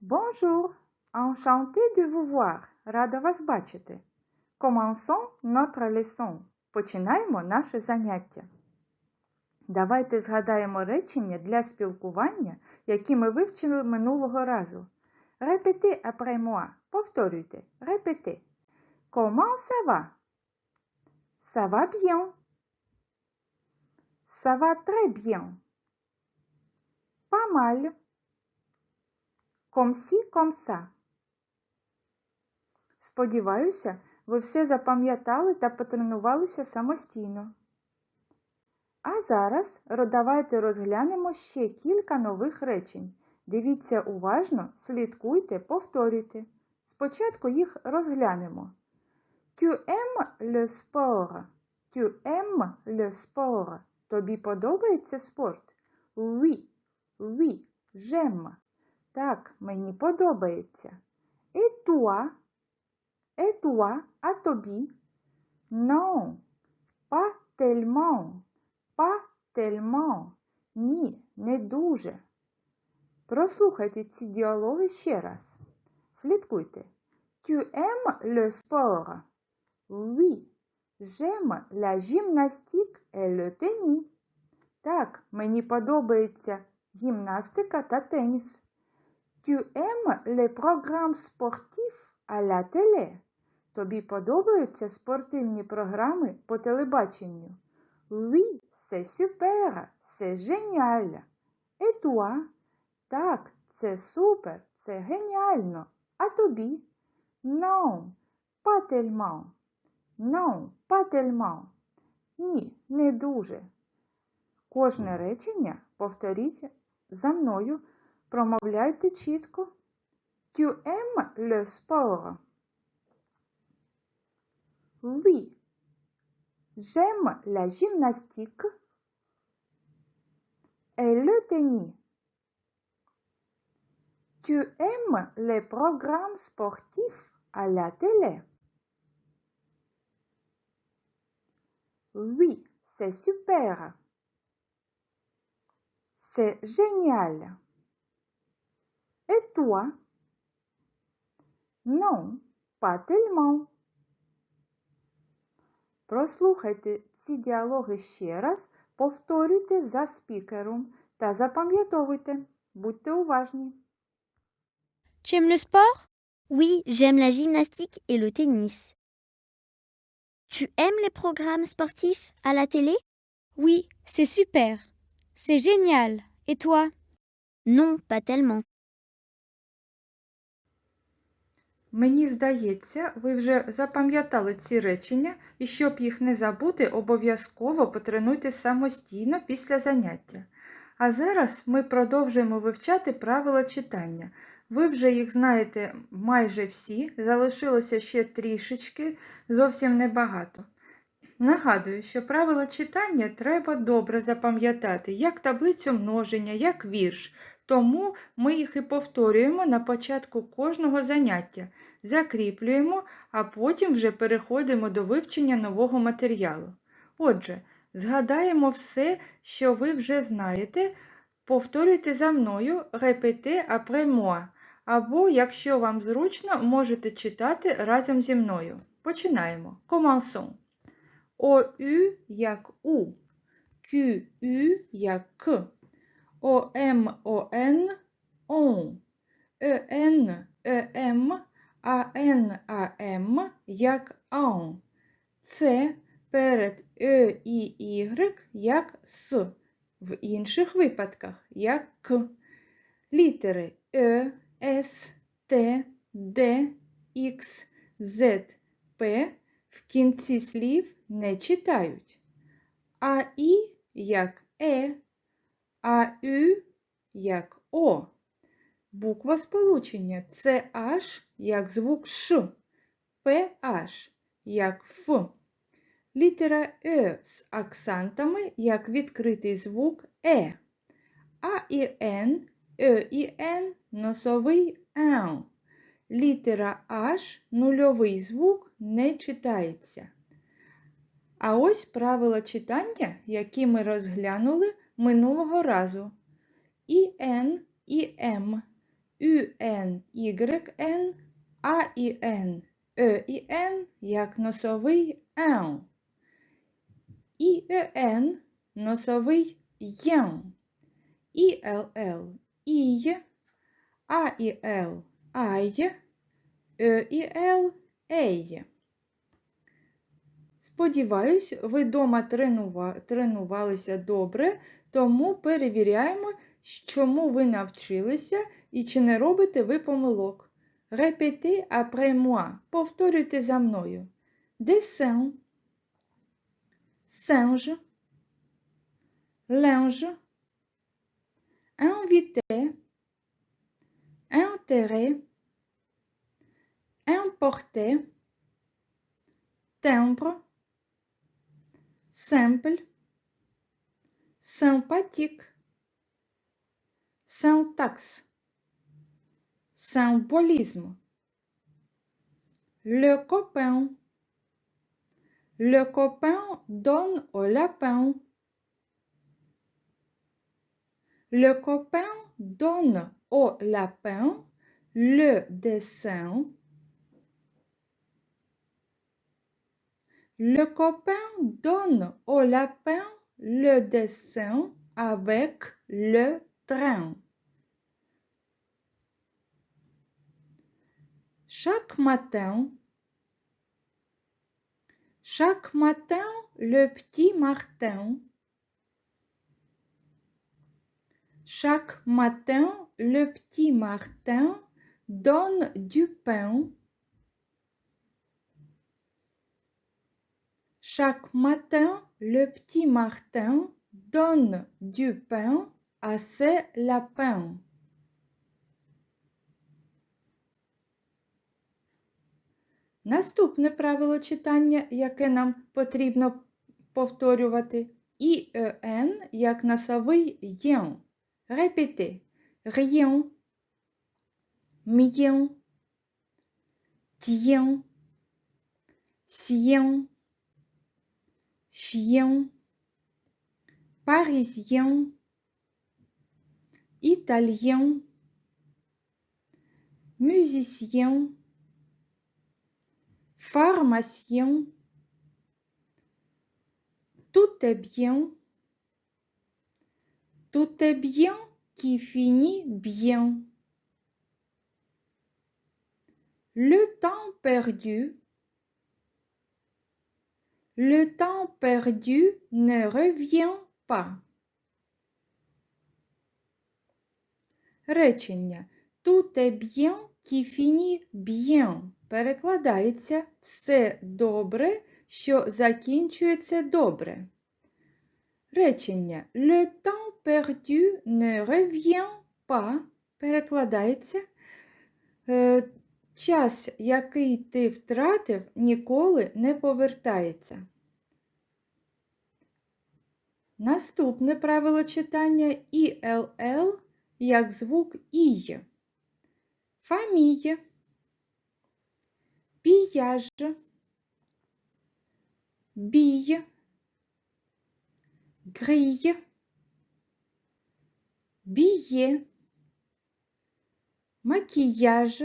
Bonjour, enchanté de vous voir. Рада вас бачити. Commençons notre leçon. Починаємо наше заняття. Давайте згадаємо речення для спілкування, які ми вивчили минулого разу. Répétez après moi. Повторюйте. Répétez. Comment ça va? Ça va bien. Ça va très bien. Pas mal. Comme ça. Сподіваюся, ви все запам'ятали та потренувалися самостійно. А зараз давайте розглянемо ще кілька нових речень. Дивіться уважно, слідкуйте, повторюйте. Спочатку їх розглянемо. Tu aimes le sport? Tu aimes le sport? Тобі подобається спорт? Oui, oui, j'aime. Так, мені подобається. Et toi? Et toi? А тобі? Non, pas tellement. Pas tellement. Ні, не дуже. Прослухайте ці діалоги ще раз. Слідкуйте. Tu aimes le sport? Oui. J'aime la gymnastique et le tennis. Так, мені подобається гімнастика та теніс. Tu aimes les programmes sportifs à la télé? Тобі подобаються спортивні програми по телебаченню? Oui, c'est super, c'est génial. Et toi? Так, це супер, це геніально. А тобі? Non, pas tellement. Non, pas tellement. Ні, не дуже. Кожне речення повторіть за мною. Промовляйте чітко. Tu aimes le sport? Oui. J'aime la gymnastique et le tennis. Tu aimes les programmes sportifs à la télé? Oui, c'est super. C'est génial. Et toi? Non, pas tellement. Прослухайте ці діалоги ще раз, повторюйте за спікером та запам'ятовуйте. Будьте уважні. Tu aimes le sport Oui, j'aime la gymnastique et le tennis. Tu aimes les programmes sportifs à la télé Oui, c'est super. C'est génial. Et toi Non, pas tellement. Мені здається, ви вже запам'ятали ці речення, і щоб їх не забути, обов'язково потренуйте самостійно після заняття. А зараз ми продовжуємо вивчати правила читання. Ви вже їх знаєте майже всі, залишилося ще трішечки, зовсім небагато. Нагадую, що правила читання треба добре запам'ятати, як таблицю множення, як вірш. Тому ми їх і повторюємо на початку кожного заняття, закріплюємо, а потім вже переходимо до вивчення нового матеріалу. Отже, згадаємо все, що ви вже знаєте, повторюйте за мною répétez après moi. Або, якщо вам зручно, можете читати разом зі мною. Починаємо. Commençons. ОЮ як У, КЮ як К. ОМ ОН ЕН ЕМ, АН АМ як АОН. Це перед Е і Y як С, в інших випадках як К. Літери Е, С, Т, Д, Х, З, П в кінці слів не читають. А І як Е, а Ю як О. Буква сполучення це H як звук Ш, PH як Ф. Літера Е з акцентами як відкритий звук Е. А і Н, Е і Н носовий Н. Літера H нульовий звук не читається. А ось правила читання, які ми розглянули минулого разу. І Н, і М, Y, N, А і Н, Е Н, як носовий ен. І Е, Н, носовий єн. І Л, Л, І, А і Л, Ай, Е і Ей. Сподіваюсь, ви дома тренува... тренувалися добре, тому перевіряємо, чому ви навчилися і чи не робите ви помилок. Репети après moi. Повторюйте за мною. Dessin, singe, linge, invité, intérêt, importer, timbre, simple, sympathique, syntaxe, symbolisme, le copain, le copain donne au lapin, le copain donne au lapin le dessin, Le copain donne au lapin le dessin avec le train. Chaque matin, chaque matin, le petit Martin, chaque matin, le petit Martin donne du pain Chaque matin, le petit Martin donne du pain à ses lapins. Наступне правило читання, яке нам потрібно повторювати, ІЕН як носовий єн. Репети. Rien, mien, tien, sien, chien, parisien, italien, musicien, pharmacien, tout est bien, tout est bien qui finit bien. Le temps perdu le temps perdu ne revient pas. Речення Tout est bien qui finit bien. Перекладається все добре, що закінчується добре. Речення Le temps perdu ne revient pas. Перекладається е, Час, який ти втратив, ніколи не повертається. Наступне правило читання ІЛЛ як звук І. Фамія, піяж, бій, грій, біє, макіяж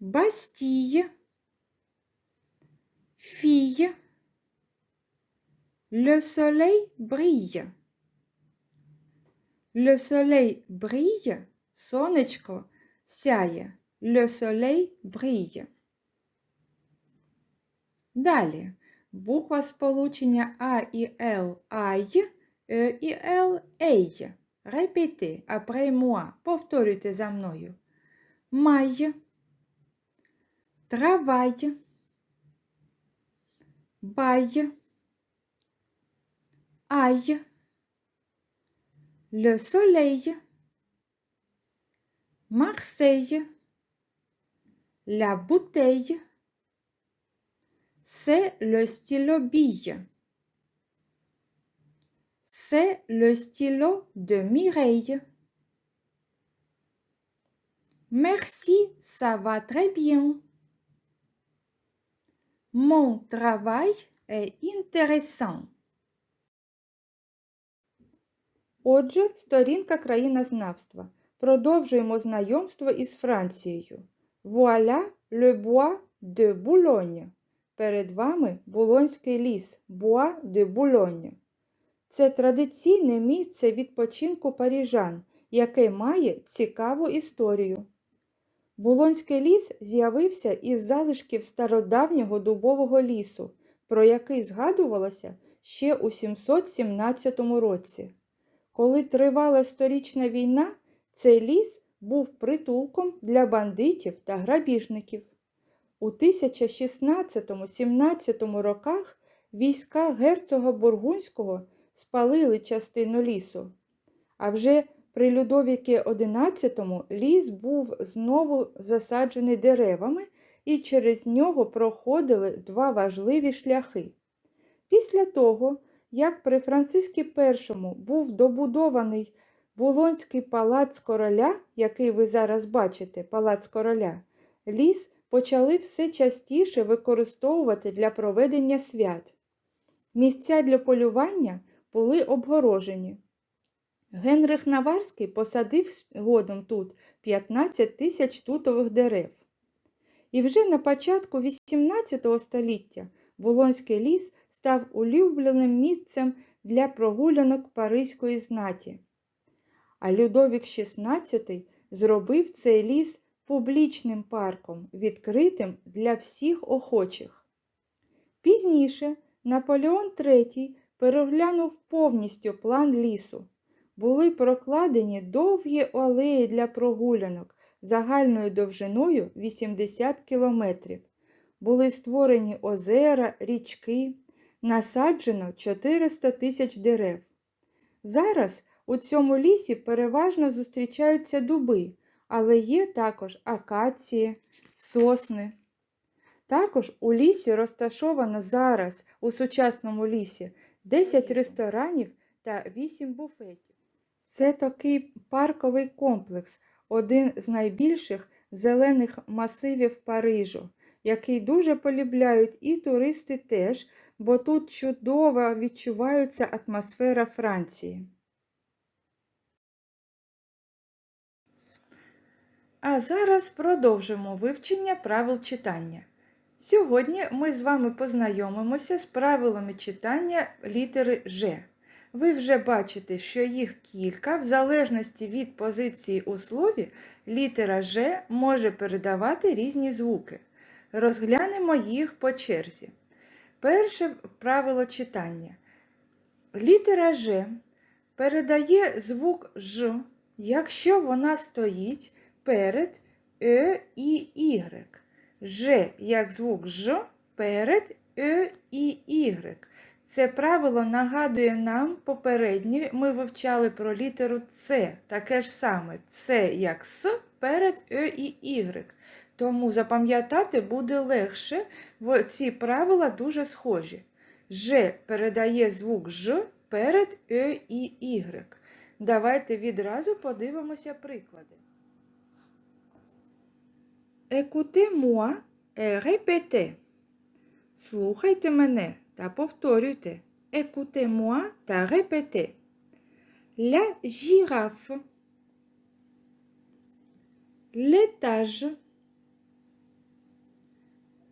Bastille, fille, le soleil brille. Le soleil brille, сонечко сяє. Le soleil brille. Далі буква сполучення А і Л ай, Е і Л ей. Répétez après moi. Повторюйте за мною. Maille, travail, bail, aille, le soleil, Marseille, la bouteille, c'est le stylo bille. C'est le stylo de Mireille. Merci, ça va très bien. Mon travail est intéressant. Отже, сторінка країнознавства. Продовжуємо знайомство із Францією. Вуаля le bois de Boulogne. Перед вами Булонський ліс Bois de Boulogne. Це традиційне місце відпочинку парижан, яке має цікаву історію. Булонський ліс з'явився із залишків стародавнього дубового лісу, про який згадувалося ще у 717 році. Коли тривала сторічна війна, цей ліс був притулком для бандитів та грабіжників. У 1016-17 роках війська герцога Бургунського спалили частину лісу. А вже при Людовіки XI ліс був знову засаджений деревами і через нього проходили два важливі шляхи. Після того, як при Францискі І був добудований Булонський палац короля, який ви зараз бачите, палац короля, ліс почали все частіше використовувати для проведення свят. Місця для полювання були обгорожені. Генрих Наварський посадив згодом тут 15 тисяч тутових дерев. І вже на початку XVIII століття Булонський ліс став улюбленим місцем для прогулянок паризької знаті. А Людовік XVI зробив цей ліс публічним парком, відкритим для всіх охочих. Пізніше Наполеон III переглянув повністю план лісу. Були прокладені довгі алеї для прогулянок загальною довжиною 80 кілометрів. Були створені озера, річки, насаджено 400 тисяч дерев. Зараз у цьому лісі переважно зустрічаються дуби, але є також акації, сосни. Також у лісі розташовано зараз у сучасному лісі 10 ресторанів та 8 буфетів. Це такий парковий комплекс, один з найбільших зелених масивів Парижу, який дуже полюбляють і туристи теж, бо тут чудово відчувається атмосфера Франції. А зараз продовжимо вивчення правил читання. Сьогодні ми з вами познайомимося з правилами читання літери Ж. Ви вже бачите, що їх кілька, в залежності від позиції у слові, літера Ж може передавати різні звуки. Розглянемо їх по черзі. Перше правило читання. Літера Ж передає звук Ж, якщо вона стоїть перед Е і Y. Ж як звук Ж перед Е і Y. Це правило нагадує нам попереднє, ми вивчали про літеру С, таке ж саме С як С перед Е і Y. Тому запам'ятати буде легше, бо ці правила дуже схожі. Ж передає звук Ж перед Е і Y. Давайте відразу подивимося приклади. Écoutez-moi et répétez. Слухайте мене та повторюйте. Écoutez-moi та répétez. La girafe. L'étage.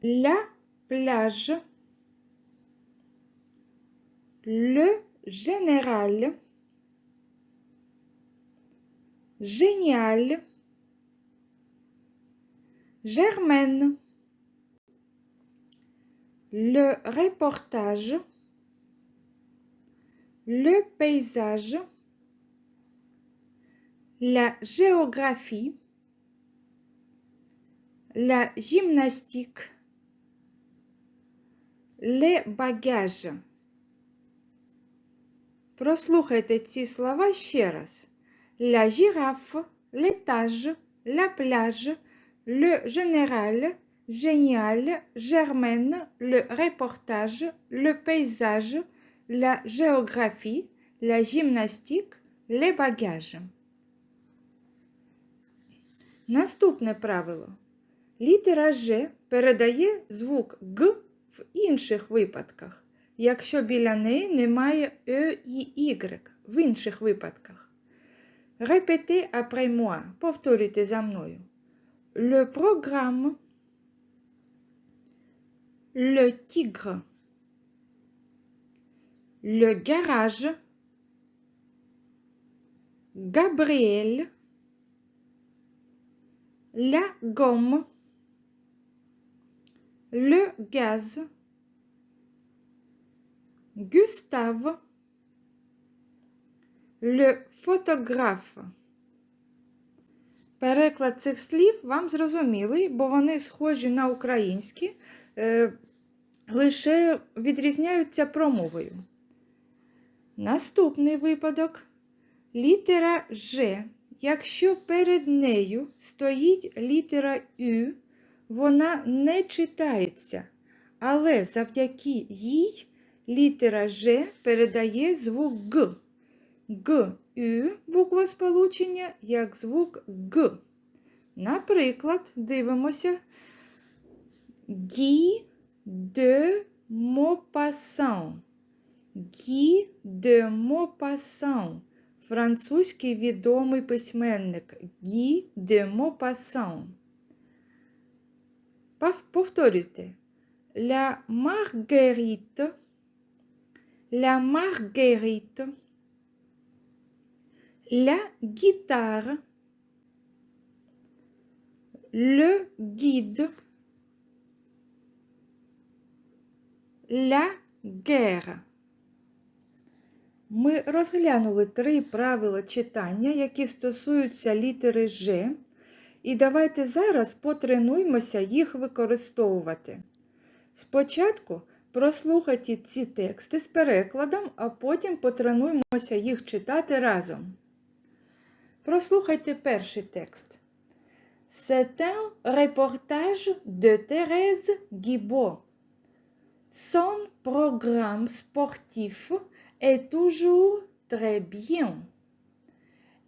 La plage. Le général. Génial. Germaine. Le reportage. Le paysage. La géographie. La gymnastique. Les bagages. Прослухайте ці слова ще раз. La girafe, l'étage, la plage, le général, génial, Germaine, le reportage, le paysage, la géographie, la gymnastique, les bagages. Наступне правило. Літера Ж передає звук Г в інших випадках, якщо біля неї немає Е і Y. в інших випадках. Répétez après moi. Повторюйте за мною. Le programme. Le tigre. Le garage. Gabriel. La gomme. Le gaz. Gustave. Le photographe. Переклад цих слів вам зрозумілий, бо вони схожі на українські, е, лише відрізняються промовою. Наступний випадок. Літера Ж. Якщо перед нею стоїть літера Ю, вона не читається, але завдяки їй літера Ж передає звук Г. Г, Ю буквосполучення як звук Г. Наприклад, дивимося Гі de Maupassant. Гі de Maupassant. Французький відомий письменник Гі де Мопассан. Повторюйте. La Marguerite. La Marguerite. La guitare. Le guide. La guerre. Ми розглянули три правила читання, які стосуються літери Ж, і давайте зараз потренуємося їх використовувати. Спочатку прослухайте ці тексти з перекладом, а потім потренуємося їх читати разом. Прослухайте перший текст. C'est un reportage de Thérèse Guibaud. Son programme sportif est toujours très bien.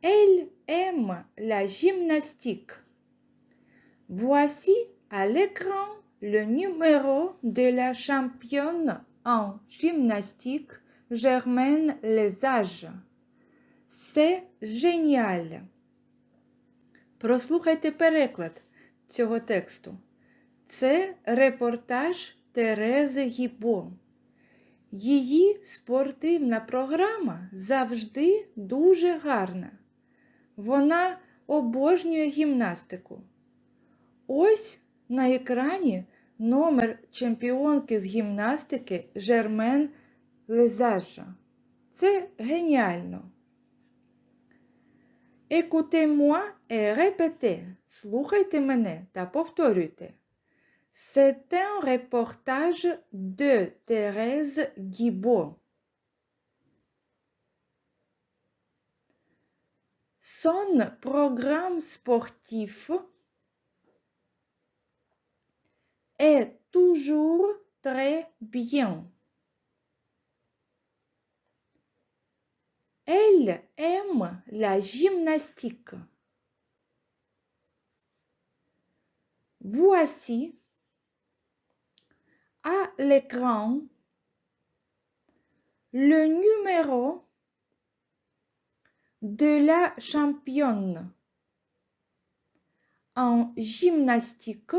Elle aime la gymnastique. Voici à l'écran le numéro de la championne en gymnastique Germaine Lesage. C'est génial. Прослухайте переклад цього тексту. Це репортаж Терези Гібо. Її спортивна програма завжди дуже гарна. Вона обожнює гімнастику. Ось на екрані номер чемпіонки з гімнастики Жермен Лезажа. Це геніально. Écoutez-moi et répétez. Слухайте мене та повторюйте. C'est un reportage de Thérèse Guibaud. Son programme sportif est toujours très bien. Elle aime la gymnastique. Voici à l'écran le numéro de la championne en gymnastique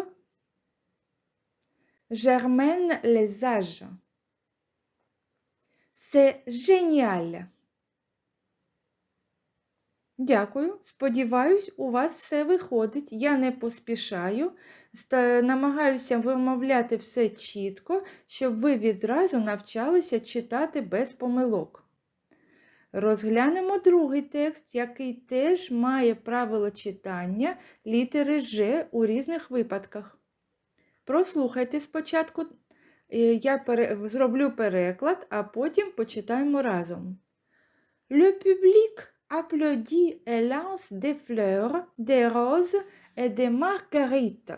Germaine Lesage. C'est génial. Дякую. Сподіваюсь, у вас все виходить. Я не поспішаю, намагаюся вимовляти все чітко, щоб ви відразу навчалися читати без помилок. Розглянемо другий текст, який теж має правило читання літери Ж у різних випадках. Прослухайте спочатку, е, я зроблю переклад, а потім почитаємо разом. Le public applaudit et lance des fleurs, des roses et des marguerites.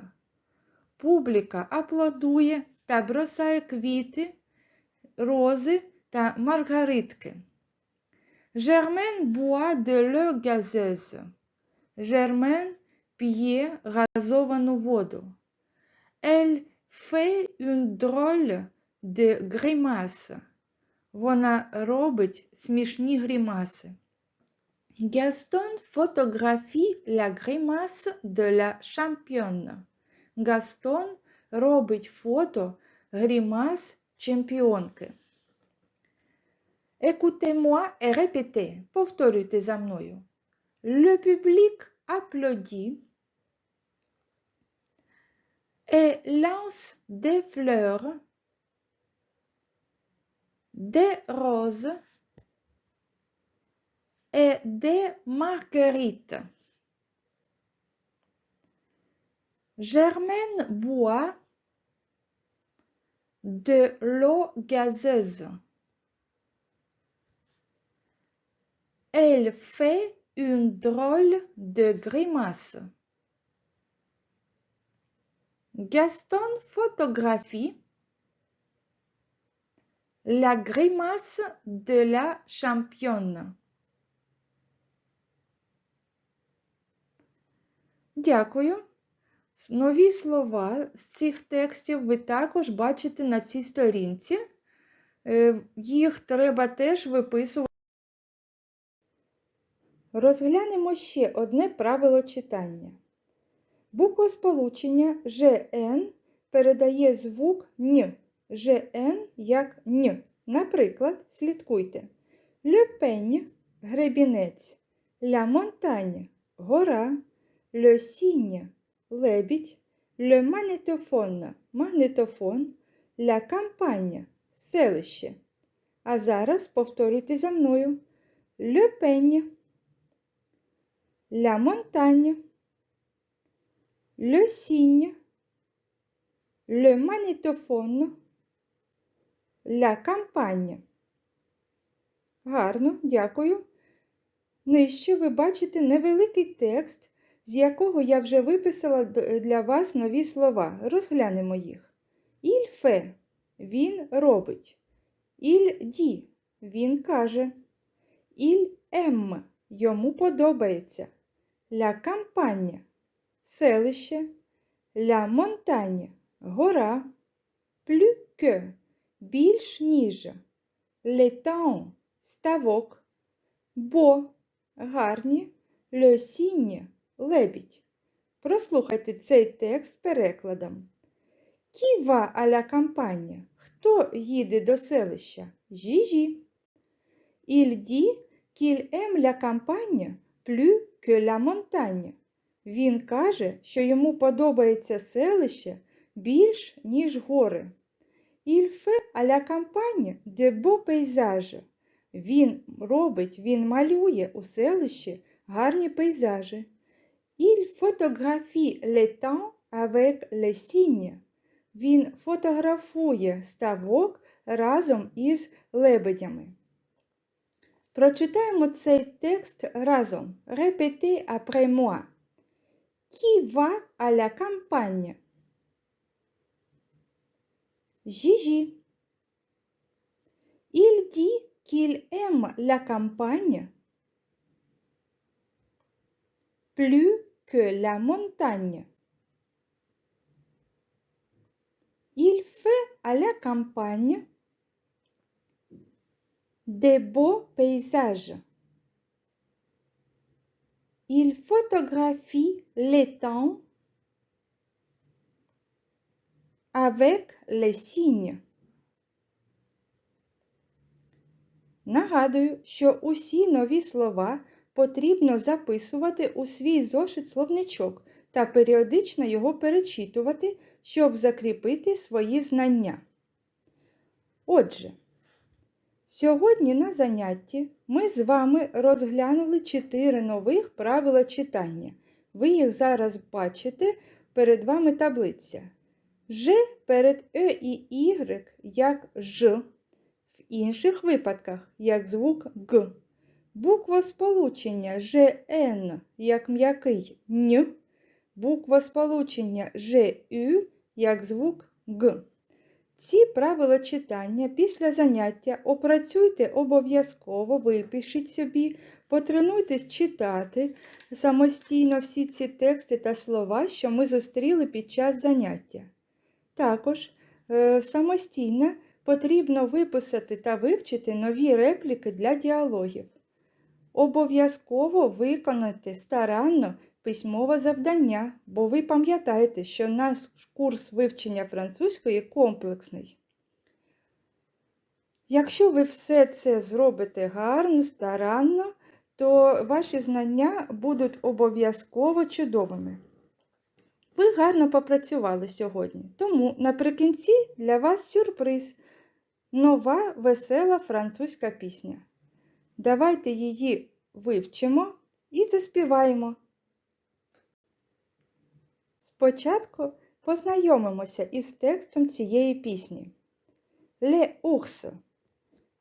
Публіка аплодує та бросає квіти, рози та маргаритки. Germaine boit de l'eau gazeuse. Germaine п'є газовану воду. Elle fait une drôle de grimace. Вона робить смішні грімаси. Gaston photographie la grimace de la championne. Гастон робить фото грімас чемпіонки. Écoutez-moi et répétez. Повторюйте за мною. Le public applaudit et lance des fleurs, des roses et des marguerites. Germaine boit de l'eau gazeuse. Elle fait une drôle de grimace. Gaston photographie la grimace de la championne. Дякую. Нові слова з цих текстів ви також бачите на цій сторінці. Е, Їх треба теж виписувати. Розглянемо ще одне правило читання. Буквосполучення ЖН передає звук н. ЖН як н. Наприклад, слідкуйте. Peigne – гребінець, la montagne – гора, le cygne – лебідь, le magnétophone – магнитофон, la campagne – селище. А зараз повторюйте за мною. Le peigne – la montagne, le cygne, le magnétophone, la campagne. Гарно, дякую. Нижче ви бачите невеликий текст, з якого я вже виписала для вас нові слова. Розглянемо їх. Fait – він робить. Dit – він каже. Il aime – йому подобається. La campagne – селище, la montagne – гора, que – більш ніж, l'étang – ставок, бо – гарні, cygne – лебідь. Прослухайте цей текст перекладом. À la campagne? Хто їде до селища? Жіжі. Il dit qu'il aime la campagne plus que. Він каже, що йому подобається селище більш, ніж гори. La campagne de beaux paysages. Він робить, він малює у селищі гарні пейзажі. Il photographie l'étang avec les cygnes. Він фотографує ставок разом із лебедями. Прочитаємо цей текст разом. Répétez après moi. Qui va à la campagne? Gigi. Il dit qu'il aime la campagne plus que la montagne. Il fait à la campagne des beaux paysages. Il photographie l'étang avec les cygnes. Нагадую, що усі нові слова потрібно записувати у свій зошит словничок та періодично його перечитувати, щоб закріпити свої знання. Отже, сьогодні на занятті ми з вами розглянули чотири нових правила читання. Ви їх зараз бачите перед вами таблиця. Ж перед Е і Y як Ж, в інших випадках як звук Г. Буквосполучення ЖН як м'який Н, буквосполучення ЖЮ як звук Г. Ці правила читання після заняття опрацюйте обов'язково, випишіть собі, потренуйтесь читати самостійно всі ці тексти та слова, що ми зустріли під час заняття. Також е, самостійно потрібно виписати та вивчити нові репліки для діалогів. Обов'язково виконати старанно письмове завдання, бо ви пам'ятаєте, що наш курс вивчення французької комплексний. Якщо ви все це зробите гарно, старанно, то ваші знання будуть обов'язково чудовими. Ви гарно попрацювали сьогодні, тому наприкінці для вас сюрприз нова весела французька пісня. Давайте її вивчимо і заспіваємо. Спочатку познайомимося із текстом цієї пісні. Les ours.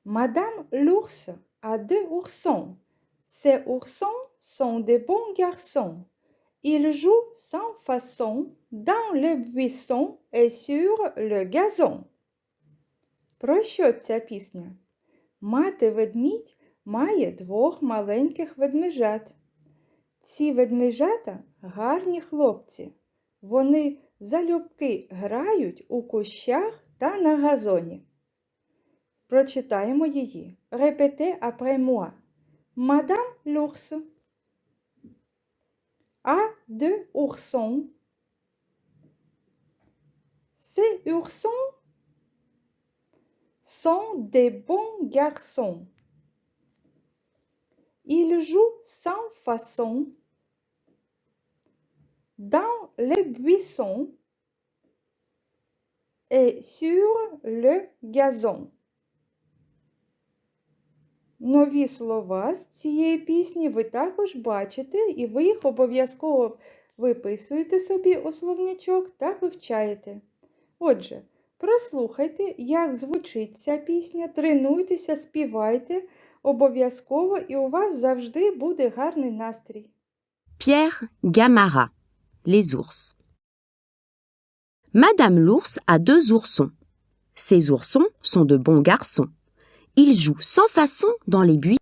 Madame l'ours a deux oursons. Ces oursons sont des bons garçons. Ils jouent sans façon dans les buissons et sur le gazon. Про що ця пісня? Мати ведмідь має двох маленьких ведмежат. Ці ведмежата гарні хлопці. Вони залюбки грають у кущах та на газоні. Прочитаємо її. Répétez après moi. Madame l'ours a deux oursons. Ces oursons sont des bons garçons. Ils jouent sans façon dans les buissons et sur le gazon. Нові слова з цієї пісні ви також бачите, і ви їх обов'язково виписуєте собі у словнячок та вивчаєте. Отже, прослухайте, як звучить ця пісня, тренуйтеся, співайте обов'язково, і у вас завжди буде гарний настрій. Pierre Gamara, Les ours. Madame l'ours a deux oursons. Ces oursons sont de bons garçons. Ils jouent sans façon dans les buis